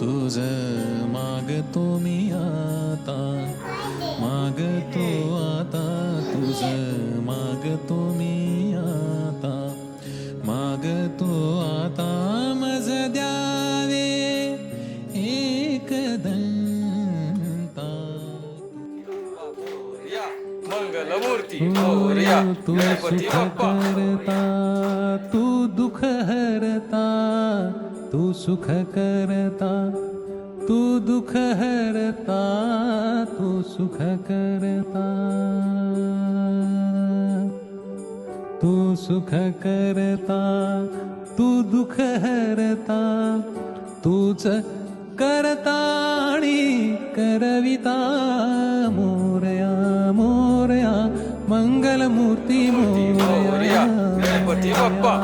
तुझ मागतो मी आता मागतो आता तुझ मागतो मी आता मागतो आता मज द्यावे एक दंता. या मंगलमूर्ती तू सुख करता तू दुःख हरता तू सुख करता तू दुःख हरता तू सुख करता। तू सुख करता तू दुःख हरता तूच करता आणि करविता। मोरया मोरया मंगलमूर्ती मोरया गणपती बाप्पा